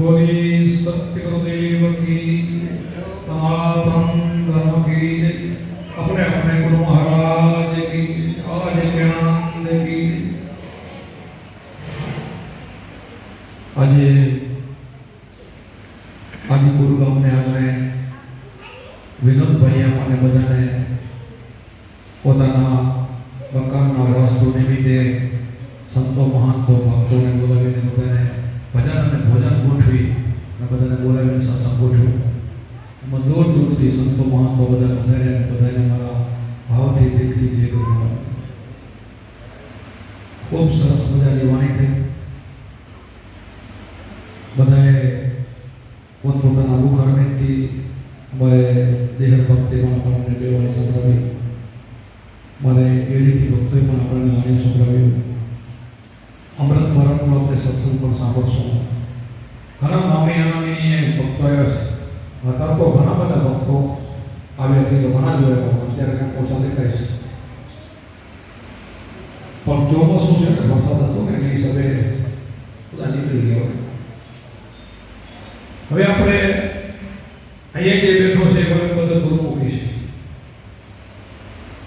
બોલી સત્ય કી બોલાવીને સત્સંગ ગોઠવ્યો એમાં દૂર દૂરથી સંતો મહાંતો બધા અને બધાને મારા ભાવથી દિલથી જે ગુરુ ખૂબ સરસ મજાની વાણી થઈ બધાએ પોતપોતાના મુખારણેથી મારે દેહ ભક્તિમાં આપણને બેવાની સંભળાવી મારે એડીથી ભક્તોએ પણ આપણને વાણી સંભળાવ્યું અમૃત મરણનો આપણે સત્સંગ પણ સાંભળશું ઘણા નામી અનામી ભક્તો આવ્યા છે અત્યારે તો ઘણા બધા ભક્તો આવ્યા છે તો ઘણા જોયા પણ અત્યારે કાંઈક ઓછા દેખાય છે પણ ચોમાસું છે ને વરસાદ હતો ને એની હિસાબે બધા નીકળી ગયા હોય હવે આપણે અહીંયા જે બેઠો છે એ બધો ગુરુમુખી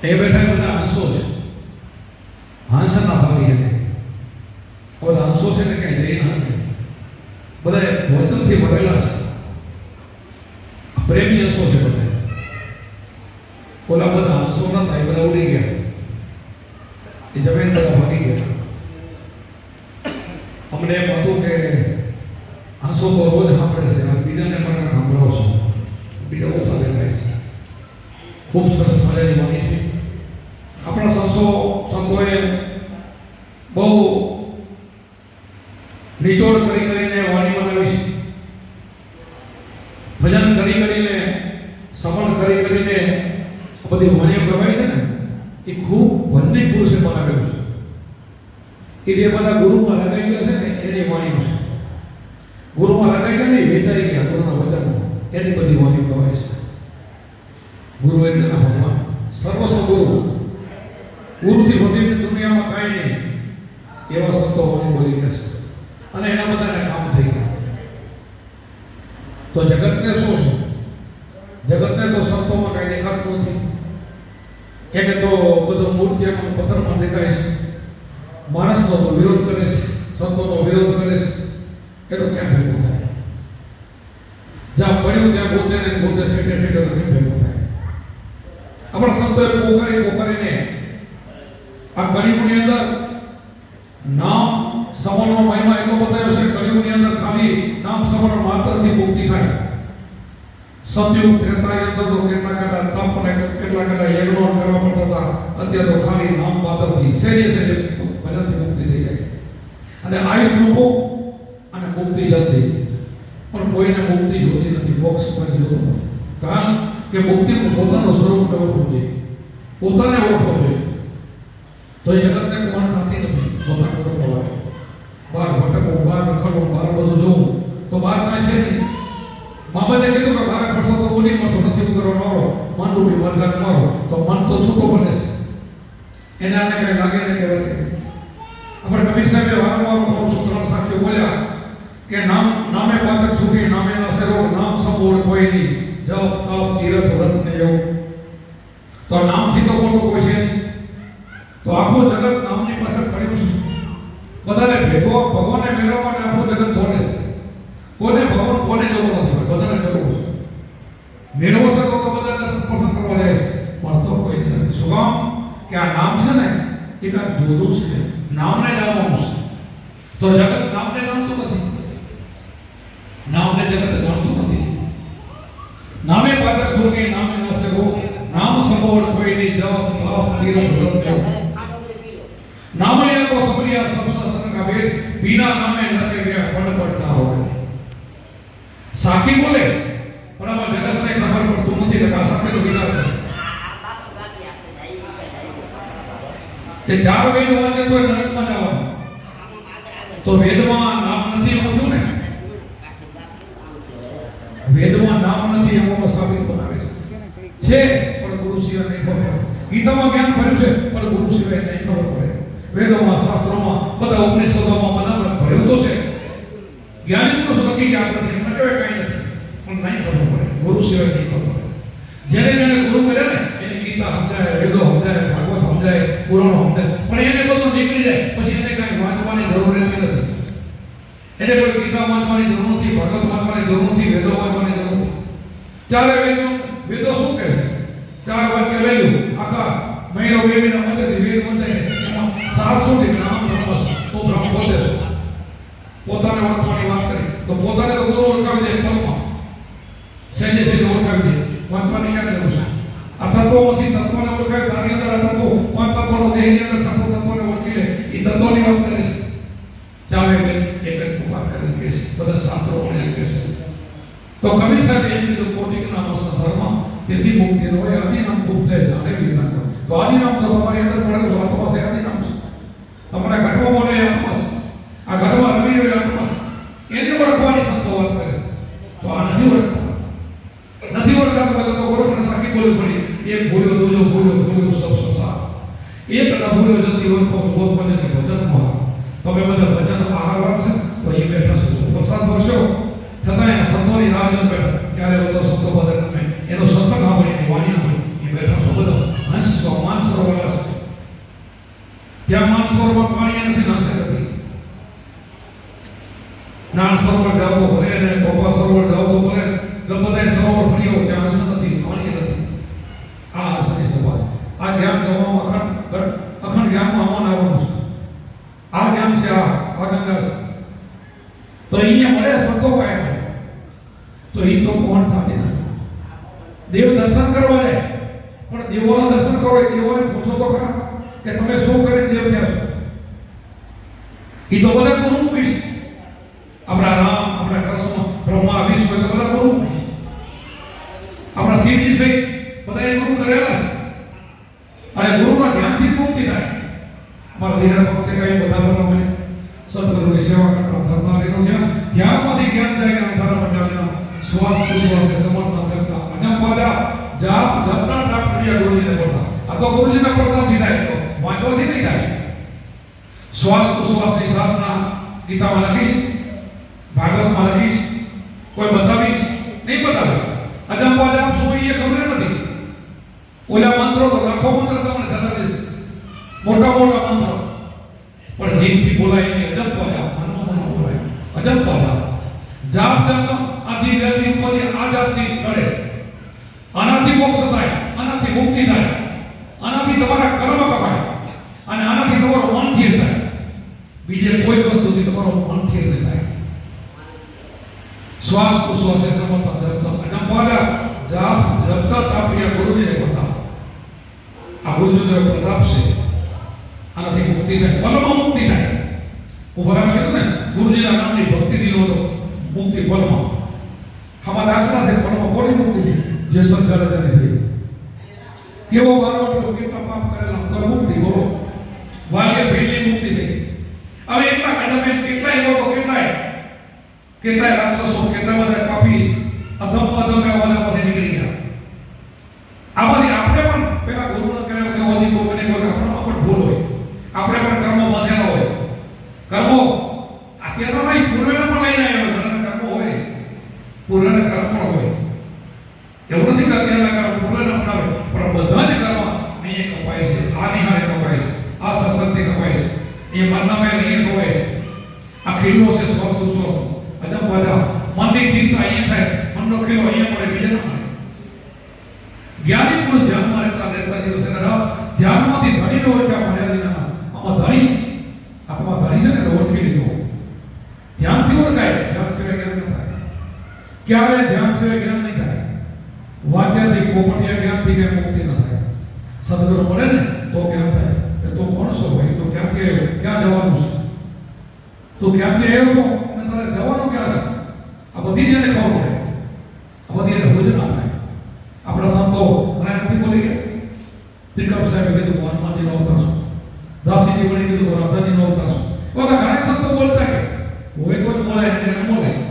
છે એ બેઠા બધા હંસો છે હંસના ભાવી હતી બધા હંસો છે ને કઈ જઈ ના બધા વચનથી ભરેલા છે પ્રેમી હંસો છે બધા ઓલા બધા હંસો નતા એ બધા ઉડી ગયા એ જમીન બધા ભાગી ગયા અમને એમ હતું કે આંસુ તો રોજ સાંભળે છે અને બીજાને પણ સાંભળાવશો બીજા ઓછા દેખાય છે ખૂબ સરસ મજાની વાણી છે આપણા સંતો સંતોએ બહુ નિચોડ કરી કરીને વાણી બનાવી છે ભજન કરી કરીને, સમણ કરી કરીને બધી વાણીઓ ગવાય છે ને? એ ખૂબ વંદિત પુરુષે બનાવેલું છે. એ જે બધા ગુરુમાં લગાઈ ગયા છે ને, એની વાણીઓ છે. ગુરુમાં રખાઈ ગયા નહીં, વેચાઈ ગયા ગુરુના વચન એની બધી વાણીઓ કહેવાય છે. ગુરુ એટલે ના ભગવાન સર્વસ્વ ગુરુ ગુરુથી વધીને દુનિયામાં કાંઈ નહીં એવા સંતો વાણી બોલી ગયા છે અને એના બધાને કામ થઈ ગયા તો જગતને શું છે? જગતને તો સંતોમાં કાંઈ દેખાતું નથી. એને તો બધું મૂર્તિઓમાં પથ્થરમાં દેખાય છે. માણસનો તો વિરોધ કરે છે, સંતોનો વિરોધ કરે છે. એનું ક્યાં ભેગું થાય? જ્યાં પડ્યું ત્યાં પોતે ને પોતે છેટે છેટે કેમ ભેગું થાય? આપણા સંતોએ પોકારી પોકારીને આ કળિયુગની અંદર નામ સમરનો મહિમા એટલો બતાવ્યો છે, કળિયુગની અંદર ખાલી નામ સમરણ માત્રથી મુક્તિ થાય. સતયુગ ત્રેતાયુગ યંત્રો કેટલા કેટલા તપ અને કેટલા કેટલા યજ્ઞો કરવા પડતા હતા. અત્યારે તો ખાલી નામ પાત્રથી સહેજે સહેજે ભજનથી મુક્તિ થઈ જાય. અને આયુષ રૂપો અને મુક્તિ જલ્દી પણ કોઈને મુક્તિ જોતી નથી મોક્ષ પણ જોતો નથી. કારણ કે મુક્તિનું પોતાનું સ્વરૂપ ઓળખવું જોઈએ પોતાને ઓળખવું જોઈએ તો એ જગતને કોણ થતી નથી પોતાને ઓળખવા બહાર ભટકવું બહાર રખડવું બહાર બધું જોવું તો બહાર કાંઈ છે નહીં મા બાપે કીધું કે બારે ફરશો તો બોલી મળતો નથી ઉગરો મારો રૂપી મરઘાને તો મન તો છૂટો બને છે. એને આને કઈ લાગે ને કે આપણે કબીર સાહેબે વારંવાર બહુ સૂત્રણ સાખ્યો બોલ્યા કે નામ, નામે પાતક સુખી નામે નસેરો નામ સંપૂર્ણ કોઈ નહીં. જપ તપ તીરથ વ્રત ને એવું તો નામથી તો મોટું કોઈ છે નહીં. તો આખું જગત નામની પાછળ પડ્યું છે. બધાને ભેગો, ભગવાનને મેળવવા માટે આખું જગત દોડે છે. કોને ભગવાન, કોને જવું નથી બધાને જરૂર છે. મેળવો છે તો તો બધા દર્શન પસંદ કરવા જાય છે પણ તો કોઈ નથી શું કામ કે આ નામ છે ને એ કાંઈક જુદું છે નામને જાણવાનું છે તો જગત નામને જાણતું નથી નામને જગત જાણતું નથી નામે પાત્ર થોકે નામે ન સગો નામ સમોળ કોઈ ની જવાબ ભાવ તીરથ વ્રત દેવ નામે કો સબરિયા સબ સસન કા વેદ बिना નામે લગે ગયા પડ પડતા હોય સાકી બોલે પણ આમાં જગતને ખબર પડતું નથી કે આ તો વિચાર કરે કે ચાર વેદ વાંચે તો નરકમાં જવાનું. તો વેદમાં નામ નથી એવું છું ને? વેદમાં નામ નથી એમાં સાબિત બનાવે છે. છે, પણ ગુરુ સિવાય નહીં ખબર ગીતામાં જ્ઞાન ભર્યું છે, પણ ગુરુ સિવાય નહીં ખબર પડે. વેદોમાં, શાસ્ત્રોમાં, બધા ઉપનિષદોમાં બધા ભર્યું તો છે. જ્ઞાની પુરુષ નક્કી કે આ નથી, એમને કહેવાય કાંઈ નથી. પણ નહીં ખબર પડે. ગુરુ સિવાય નહીં ખબર પડે જેને જેને ગુરુ કર્યા ને એને ગીતા સમજાય વેદો સમજાય ભાગવત સમજાય પુરાણો પણ એને બધું નીકળી જાય. પછી એને કાંઈ વાંચવાની જરૂર રહેતી નથી. એને કોઈ ગીતા વાંચવાની જરૂર નથી ભગવત વાંચવાની જરૂર નથી, વેદો વાંચવાની જરૂર નથી. ચારે વેદો વેદો શું કહે છે? ચાર વાક્ય લઈ આખા મહિનો બે મહિના મધ્યથી વેદ બંધાય એમાં સાત સુધી નામ બ્રહ્મ તો બ્રહ્મ પોતે પોતાને વાંચવાની વાત કરી. તો પોતાને તો ગુરુ ઓળખાવી દે પદમાં સહેજે સહેજે ઓળખાવી દે વાંચવાની ક્યાં જરૂર છે આ તત્વોમાંથી તત્વોને ઓળખાય તારી અંદર આ તત્વો પાંચ તત્વોનો દેહની અંદર છપ્પન તત્વોને ઓળખી લે એ તત્વોની વાત કરે છે ચાલે એટલે એક જ કૃપા કરીને કહે છે બધા શાસ્ત્રો પણ એમ કહે છે તો કવિ સાહેબ એમ કીધું કોટિક નામ સંસારમાં તેથી મુક્તિ નો હોય આદિનામ ગુપ્ત છે જાણે વિજ્ઞાન તો આદિનામ તો તમારી અંદર પડેલું છે આત્મા છે આદિનામ છે તમારા ઘટમાં બોલે એ આત્મા છે આ ઘટમાં રવિ હોય આત્મા છે એને ઓળખવાની સંતો વાત કરે છે. તો આ નથી ઓળખતા નથી ઓળખતા તો તો બરોબર સાચી બોલવું પડી એક ભૂલ્યો દૂજો ભૂલ્યો ભૂલ્યો સબ સંસાર એક ન ભૂલ્યો જતી હોય તો ગોપ ભજન ભજન મહા તમે બધા ભજન આહાર વાળશે તો એ બેઠા છો વરસાદ વરસ્યો છતાંય આ સંતોની રાહ જોઈને બેઠા ક્યારે બધો સંતો બધા ગમે એનો સત્સંગ સાંભળી એની વાણી સાંભળી એ બેઠા છો બધો હંસ માન સરોવર હશે ત્યાં માન સરોવર પાણી નથી નાશે નથી નાન સરોવર જાવ તો ભલે ને ગોપા સરોવર જાવ તો ભલે ગમે સરોવર ફર્યો ત્યાં હંસ નથી પાણી નથી આ હંસની સભા છે આ જ્ઞાન ગવામાં અખંડ ગણ- અખંડ જ્ઞાનમાં આવવાનું આવવાનું છે આ જ્ઞાન છે આ આ ગંગા છે તો અહીંયા મળે સંતો કાય મળે તો એ તો કોણ થતી નથી દેવ દર્શન કરવા જાય પણ દેવોના દર્શન કરો એ દેવોને પૂછો તો ખરા કે તમે શું કરીને દેવ થયા છો એ તો બધા ગુરુમુખી છે આપણા રામ આપણા કૃષ્ણ બ્રહ્મા વિષ્ણુ એ તો બધા ગુરુમુખી છે આપણા શિવજી છે બધા એ ગુરુ કરેલા છે અને ગુરુના ધ્યાનથી જ મુક્તિ થાય અમારા ધીરા ભક્તે કઈ બધા બરાબર સદગુરુની સેવા કરતા થતા એનું ધ્યાન ધ્યાનમાંથી જ્ઞાન થાય કે અંધારા મંડાલના શ્વાસ ઉશ્વાસે સમર્પણ કરતા. અજમ પાદા જાપ, જપના ટાપ ગુરુજીને પડતા આ તો ગુરુજીના પ્રતાપથી થાય તો વાંચવાથી નહીં થાય. શ્વાસ ઉશ્વાસની સાધના ગીતામાં લખીશ, ભાગવતમાં લખીશ, કોઈ બતાવીશ? નહીં બતાવે. અજમ પાદા શું એ ખબર નથી. ઓલા મંત્રો તો લાખો મંત્ર તમને થતા દેશ મોટા મોટા મંત્રો. પણ જીભથી બોલાય એને અજમ પાદા મનમાં મનમાં બોલાય. અજમ પાદા જાપ જપ આથી વ્યક્તિ ઉપરથી આ જાપથી કરે આનાથી મોક્ષ થાય, આનાથી મુક્તિ થાય, આનાથી તમારા કર્મ કપાય અને આનાથી તમારો મન સ્થિર થાય. બીજે કોઈ વસ્તુથી તમારો મન સ્થિર થાય. શ્વાસ ઉશ્વાસે સમર્પણ જપતા અજબ પાદા જાપ, જપતા તાપ્રિયા ગુરુજીને બતાવો આ ગુરુજીનો પ્રતાપ છે. આનાથી મુક્તિ થાય, પલમાં મુક્તિ થાય. ઉભરામાં કીધું ને, ગુરુજીના નામની ભક્તિ દીધો તો મુક્તિ પલમાં. આમાં દાખલા છે પલમાં કોની મુક્તિ થઈ જે સંચાલન થઈ કેવો બારવટીઓ કેટલા પાપ કરેલા તો મુક્તિ બોલો વાલ્ય ભેલી મુક્તિ થઈ હવે એટલા કદમે કેટલાય લોકો કેટલાય કેટલાય રાક્ષસો કેટલા બધા પાપી અધમ અધમ એવામાંથી નીકળી ગયા આમાંથી આપણે પણ પેલા ગુરુને કહ્યું કે ઓધી કોઈ કોઈ આપણામાં પણ ભૂલ હોય આપણે પણ કર્મો બાંધેલા હોય કર્મો અત્યારે નહીં પૂર્વને પણ લઈને આવ્યો ઘણા કર્મો હોય પૂર્વને કર્મ પણ હોય એવું નથી કે અત્યારના કર્મ પૂર્વને પણ આવે પણ બધા જ કર્મ અહીં કપાય છે આ નિહાળે કપાય છે આ સત્સંગથી કપાય છે એ મનનામાં નિયત હોય છે આ કિલ્લો છે સ્વ સુસો અદમ બધા મનની ચિંતા અહીંયા થાય છે મનનો કિલ્લો અહીંયા પડે બીજા ના મળે જ્ઞાની પુરુષ ધ્યાનમાં રહેતા રહેતા દિવસે ને રાત ધ્યાનમાંથી ધણીને ઓળખ્યા મર્યાદિના આમાં ધણી આત્મા ધણી છે ને તો ઓળખી લીધો ધ્યાનથી ઓળખાય ધ્યાન સિવાય જ્ઞાન ન થાય ક્યારે ધ્યાન સિવાય જ્ઞાન નહીં થાય? વાંચ્યાથી પોપટિયા જ્ઞાનથી કઈ મુક્તિ ન થાય. સદગુરુ મળે ને, તો જ્ઞાન થાય. કે તું કોણ છો ભાઈ, તું ક્યાંથી આવ્યો? ક્યાં જવાનું છે? તું ક્યાંથી આવ્યો છો? અને તારે જવાનું ક્યાં છે? આ બધી જ એને ખબર પડે. આ બધી એને ભૂજ ના થાય. આપણા સંતો ઘણા નથી બોલી ગયા. પિકઅપ સાહેબે કીધું, હું હનુમાનજીનો અવતાર છું. દાસીજી વળી કીધું, હું રાધાજીનો અવતાર છું. બધા ઘણા સંતો બોલતા કે, હોય તો જ બોલાય નહીં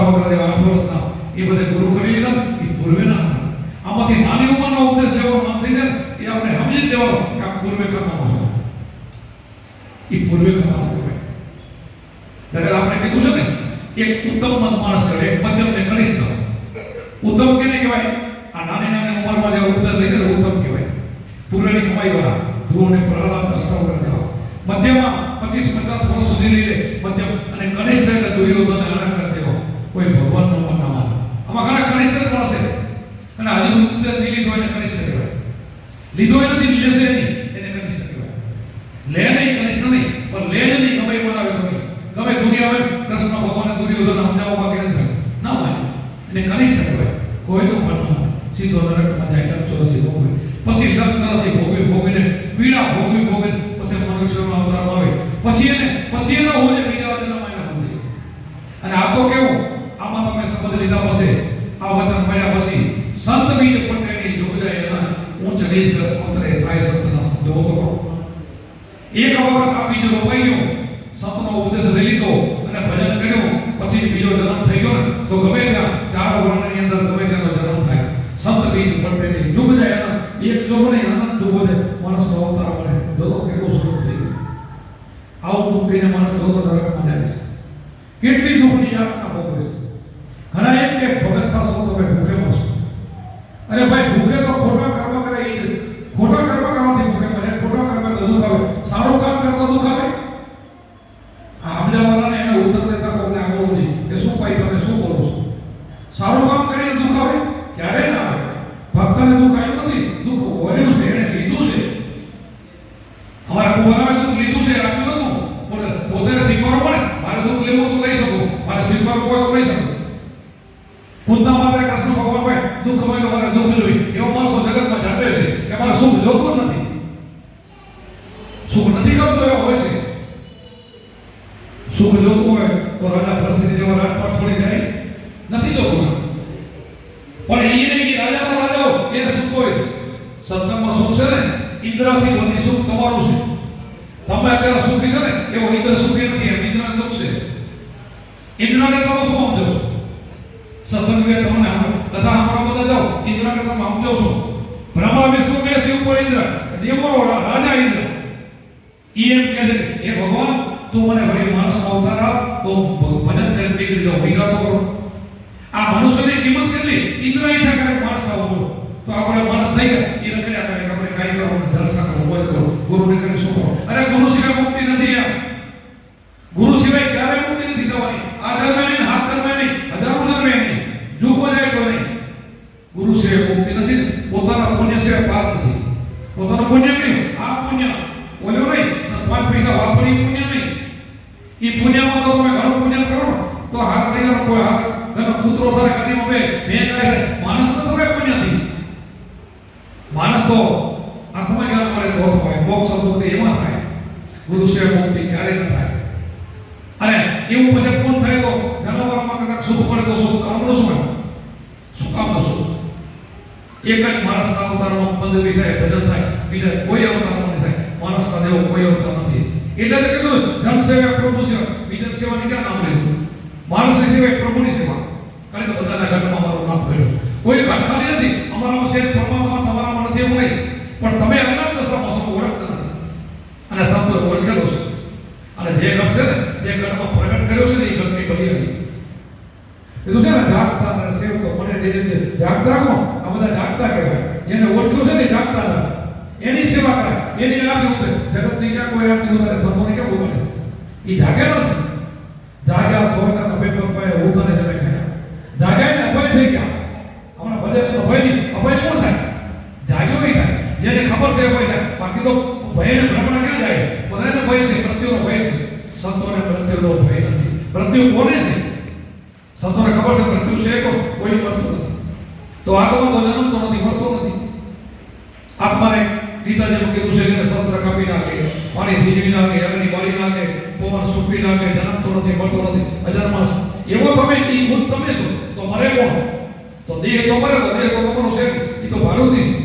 સભાઓ કરે વાતો રસ્તા એ બધે ગુરુ kwa Bwana tuliozana nao kwa એક જોવો નહીં અનંત જોવો માણસ માણસનો અવતાર મળે જો કેટલો સુખ થઈ ગયો આવું મૂકીને માણસ જોતો નરકમાં જાય છે ముద్దామాల కృష్ణ భగవాన్ పై దుఃఖమైన వారి దుఃఖులు તું મને વળી માણસમાં ઉતાર આવ તો ભજન કરીને નીકળી જાઉં ભેગા તો કરો. આ મનુષ્યની કિંમત કેટલી? ઇન્દ્ર ઈચ્છા કરે આત્મા જ્ઞાન મળે તો થાય મોક્ષ મુક્તિ એમાં થાય. મનુષ્ય મુક્તિ ક્યારે ન થાય. અને એવું પછી કોણ થાય તો? જનાવરોમાં કદાચ સુખ મળે તો સુખ કામનું શું શું કામનું સુખ? એક જ માણસના અવતારમાં પદવી થાય, ભજન થાય, બીજા કોઈ અવતારમાં નહીં થાય. માણસના દેવો કોઈ અવતાર નથી. એટલે તો કીધું ધન સેવા પ્રભુ સેવા બીજન સેવાની ક્યાં નામ લીધું? માણસની સેવા પ્રભુની સેવા. કારણ કે બધાના ઘટમાં મારું નામ કર્યું કોઈ ઘટ ખાલી નથી. અમારામાં શેખ પરમાત્મા પણ તમે અલગ દશામાં છો ઓળખતા નથી. અને શબ્દ ઓળખેલો છે. અને જે ગપ છે ને જે ગણમાં પ્રગટ કર્યો છે ને, એ ગણની બલી હતી કીધું છે ને, જાગતા અને સેવકો મને ધીરે ધીરે જાગતા કોણ? આ બધા જાગતા કહેવાય. જેને ઓળખ્યું છે ને જાગતા હતા એની સેવા કરાય એની આરતી ઉતરે. જગતની ક્યાં કોઈ આરતી ઉતારે? સંતોની ક્યાં ઉતારે? એ જાગેલો છે. ભાઈ ધરમતો નથી મળતો નથી અજન્માસ એવો તમે ઈ હું તમે છો? તો મરે કોણ? તો દેહ તો મરે, તો દેહ તો તમારો છે. એ તો ભારુતી છે.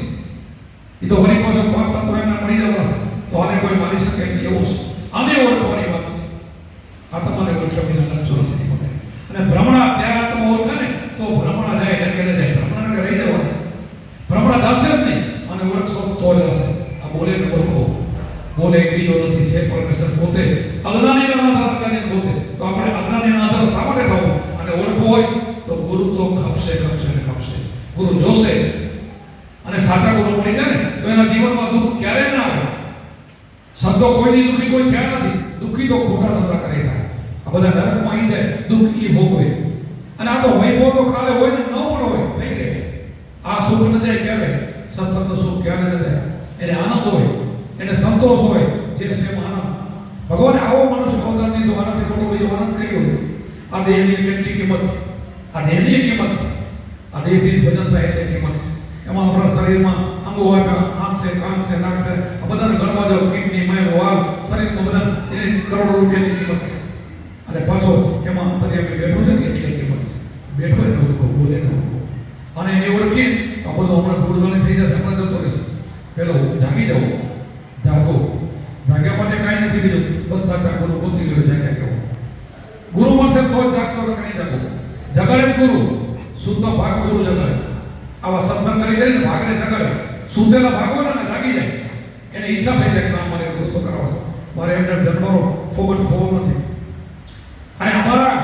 એ તો વળી પાછો પાપ તત્વ એમના મળી જવાના. તો આને કોઈ મારી શકે એવું છે. આને ઓળખવાની સંતો કોઈની દુઃખી કોઈ થયા નથી. દુઃખી તો ખોટા ધંધા કરે થાય આ બધા નરકમાં આવી જાય. દુઃખ એ ભોગવે. અને આ તો વૈભવ તો કાલે હોય ને, ન પણ હોય, થઈ ગઈ આ સુખ ન જાય ક્યારે? સત્સંગ સુખ ક્યારે ન જાય? એને આનંદ હોય, એને સંતોષ હોય, જે છે આનંદ. ભગવાને આવો મનુષ્ય અવતાર દીધો, આનાથી મોટો બીજો આનંદ કર્યો આ દેહની કેટલી કિંમત છે? આ દેહની કિંમત છે. આ દેહથી ભજન થાય એટલી કિંમત છે. એમાં આપણા શરીરમાં અંગો આપ્યા આંખ છે, કામ છે નામ છે. બધાને ગણવા જાવ કિડની, માય, વાલ શરીરમાં બધા એને કરોડો રૂપિયાની કિંમત છે. અને પાછો એમાં અંતર્યામી બેઠો છે ને, એટલે કિંમત છે. બેઠો એટલે ઓળખો બોલે ને ઓળખો અને એને ઓળખીએ, તો બધો હમણાં ગુરુધણી થઈ જશે, હમણાં જતો રહેશે. પેલો, જાગી જાઓ. જાગો. જાગ્યા માટે કાંઈ નથી બીજું. બસ સાચા ગુરુ પહોંચી ગયો, જાગ્યા કેવો ગુરુ મળશે તો જ જાગશો તો નહીં જાગો. જગાડે ગુરુ. શુદ્ધ ભાગ ગુરુ જગાડે? આવા સત્સંગ કરી કરીને ભાગને જગાડે. સુધેલા ભાગવાના ને જાગી જાય. એને ઈચ્છા થઈ જાય ના, મારે ગુરુ તો મારે એમને જન્મરો ફોગટ ફોગો નથી. અને અમારા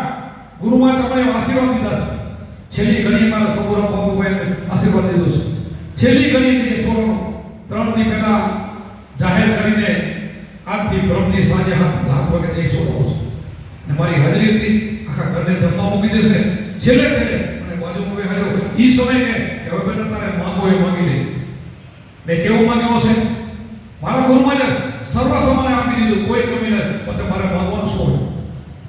ગુરુમાં તમને આશીર્વાદ દીધા છે. છેલ્લી ઘડી મારા સગુરા બાબુભાઈ આશીર્વાદ દીધો છે. છેલ્લી ઘડી ની છોડો ત્રણ દી પહેલા જાહેર કરીને આજથી બ્રહ્મની સાંજે હાથ લાખ વાગે દઈ છોડો છે અને મારી હાજરી આખા ઘરને જમવા મૂકી દેશે. છેલ્લે છેલ્લે અને બાજુમાં બેહાડ્યો. એ સમયે હવે બેટા તારે માંગો એ માંગી લે. મેં કેવું કેવો છે મારા ગુરુમાં જ સર્વ સમાન આપી દીધું, કોઈ કમી નથી પછી મારે માંગવાનું શું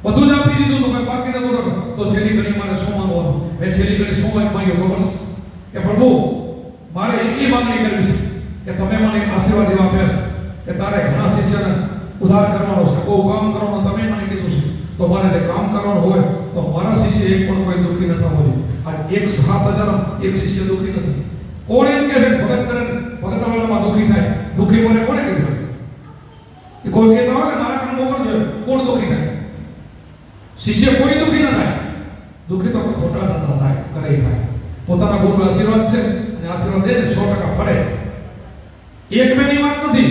બધું જ આપી દીધું તો મેં બાકી નતું રહ્યું તો છેલ્લી ઘડી મારે શું માનવાનું? મેં છેલ્લી ઘડી શું વાત માંગ્યો ખબર છે? કે પ્રભુ, મારે એટલી માંગણી કરવી છે કે તમે મને આશીર્વાદ એવા આપ્યા છે કે તારે ઘણા શિષ્યને ઉદ્ધાર કરવાનો છે. બહુ કામ કરવાનો તમે મને કીધું છે. તો મારે કામ કરવાનું હોય, તો મારા શિષ્ય એક પણ કોઈ દુઃખી ન થવા આ એક સાત હજાર એક શિષ્ય દુઃખી નથી કોણ એમ કહે છે કે ભગત કરે ને ભગત વાળામાં દુઃખી થાય દુઃખી મને કોને કીધું એ કોઈ કહેતા હોય ને મારા કને મોકલજો કોણ દુઃખી થાય શિષ્ય કોઈ દુઃખી ન થાય. દુઃખી તો ખોટા ધંધા થાય કરે થાય. પોતાના ગુરુ આશીર્વાદ છે અને આશીર્વાદ દે ને સો ટકા ફરે એક બે ની વાત નથી.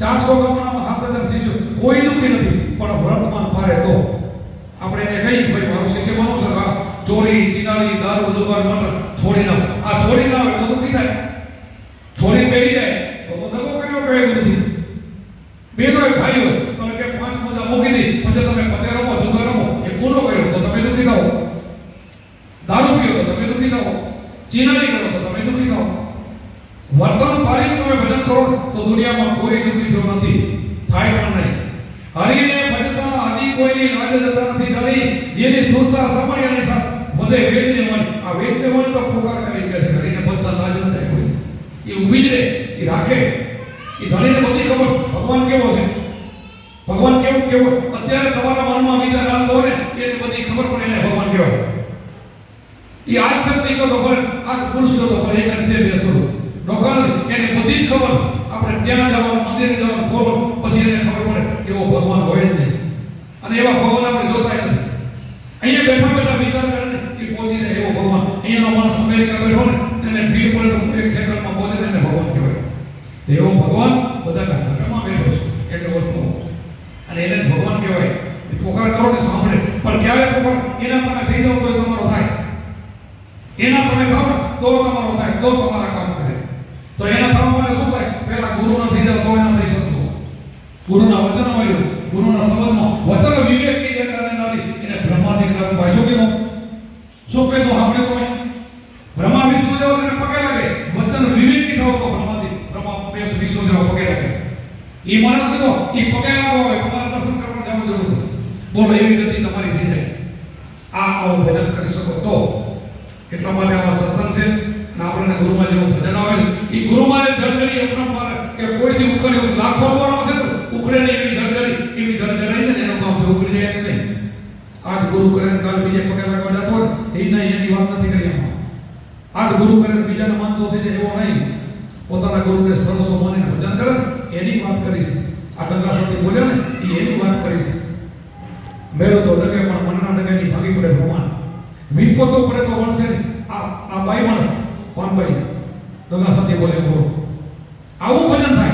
ચારસો ગામડામાં સાત હજાર શિષ્યો કોઈ દુઃખી નથી પણ વર્તમાન પારે તો આપણે એને કહીએ ભાઈ મારો શિષ્ય બનો છો કા ચોરી ચિનારી દારૂ દુકાન મંડળ છોડી ના આ છોડી ના આવે તો દુઃખી થાય છોડી બેહી જાય તો તો દગો કર્યો કહે નથી બેનો એક ભાઈ હોય તમે કે પાંચ મોજા મૂકી દી પછી તમે પતે રમો જુગાર રમો એ ગુનો કર્યો તો તમે દુઃખી થાઓ દારૂ પીઓ તો તમે દુઃખી થાઓ ચિનારી કરો તો તમે દુઃખી થાઓ વર્તન પારીને તમે ભજન કરો તો દુનિયામાં કોઈ થયો નથી. થાય પણ નહીં. હરિને ભજતા આદિ કોઈની લાજ જતા નથી કરી જેની સુરતા સમય અને વધે વેદને મન આ વેદને મન તો પુકાર કરી કે છે. હરિને ભજતા લાજ ન થાય કોઈ. એ ઊભી જ રહે, એ રાખે. એ ધણીને બધી ખબર. ભગવાન કેવો છે? ભગવાન કેવું કેવું? અત્યારે તમારા મનમાં વિચાર આવતો હોય ને એની બધી ખબર પડે એને ભગવાન કહેવાય એ આજ શક્તિ તો ખબર આજ પુરુષ તો ખબર એક જ છે બે સ્વરૂપ નોકર એને બધી જ ખબર છે. આપણે ત્યાં જવાનું મંદિરે જવાનું ખોલો પછી એને ખબર પડે એવો ભગવાન હોય જ નહીં અને એવા ભગવાન આપણે જોતા નથી અહીંયા બેઠા બેઠા વિચાર એવો ભગવાન. અહીંયાનો માણસ અમેરિકા બેઠો ને, એને એક સેકન્ડમાં પહોંચે ને ભગવાન કહેવાય. એવો ભગવાન બધાના ઘરમાં બેઠો છે એટલે ઓળખો અને એને જ ભગવાન કહેવાય એ પોકાર કરો ને સાંભળે પણ ક્યારે પોકાર એના તમે થઈ જાઓ તો એ તમારો થાય એના તમે થાઓ ને તો તમારો થાય તો તમારા કામ કરે તો એના થવા માટે શું થાય પહેલા ગુરુના થઈ જાવ તો એના થઈ શકશો ગુરુના વચન મળ્યું ગુરુના સંબંધમાં વચન વિવેકની જે કારણે નારી એને બ્રહ્માદિક કર્મ ભાષો કીધો શું કીધું આપણે તો બ્રહ્મા વિષ્ણુ જેવો એને પગે લાગે વચન વિવેકની થાવ તો બ્રહ્માદિક બ્રહ્મા પેશ વિષ્ણુ જેવો પગે લાગે એ માણસ કીધો એ હોય, તમારે દર્શન કરવા જવું જરૂર બોલો, એવી ગતિ તમારી થઈ જાય. આ આવું ભજન કરી શકો તો. એટલા માટે આવા સત્સંગ છે અને આપણને ગુરુમાં જેવું ભજન આવે છે. એ ગુરુમાં જળજળી એમના પર કે કોઈથી ઉકળ્યું લાખો વાર છે ઉકળે નહીં એવી જળજળી. એવી જળજળી ને, એનું કામ ઉકળી જાય કે નહીં? આજ ગુરુ કરે કાલ બીજે પગે લાગવા જતો એ નહીં એની વાત નથી કરી આમાં આજ ગુરુ કરે બીજાને માનતો થઈ જાય એવો નહીં. પોતાના ગુરુને સરસો માનીને ભજન કરે એની વાત કરીશ. આ ગંગા સાથે બોલ્યા ને એ એની વાત કરીશ મેરો તો ડગે પણ મનના ડગેની ભાગી પડે ભગવાન વિપતો પડે તો વળશે નહીં. આ આ બાઈ માણસ કોણ બાઈ ગંગા સાથે બોલે બોલો આવું ભજન થાય જેને જેને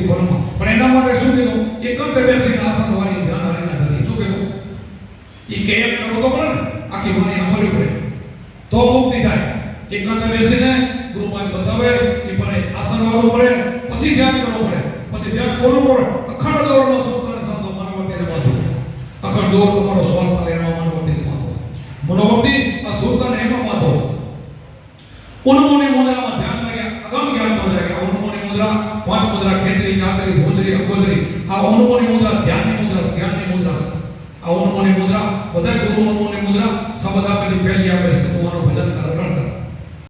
નથી ભણવા પણ એના માટે શું કીધું? એકમ બેસીને આસન હોવાની ધ્યાન હરીના કરી શું કીધું? એ કે એક કરો તો પણ આખી મને અમરવી પડે. તો મુક્તિ થાય. એકમ બેસીને ગુરુમાં બતાવે, એ પણ આસન વાળું પડે પછી ધ્યાન કરવું પડે. પછી ધ્યાન કોનું પડે? અખંડ દોડમાં સુતને સંતો માનવ અખંડ દોડ તમારો શ્વાસ લેવા માનવ માટે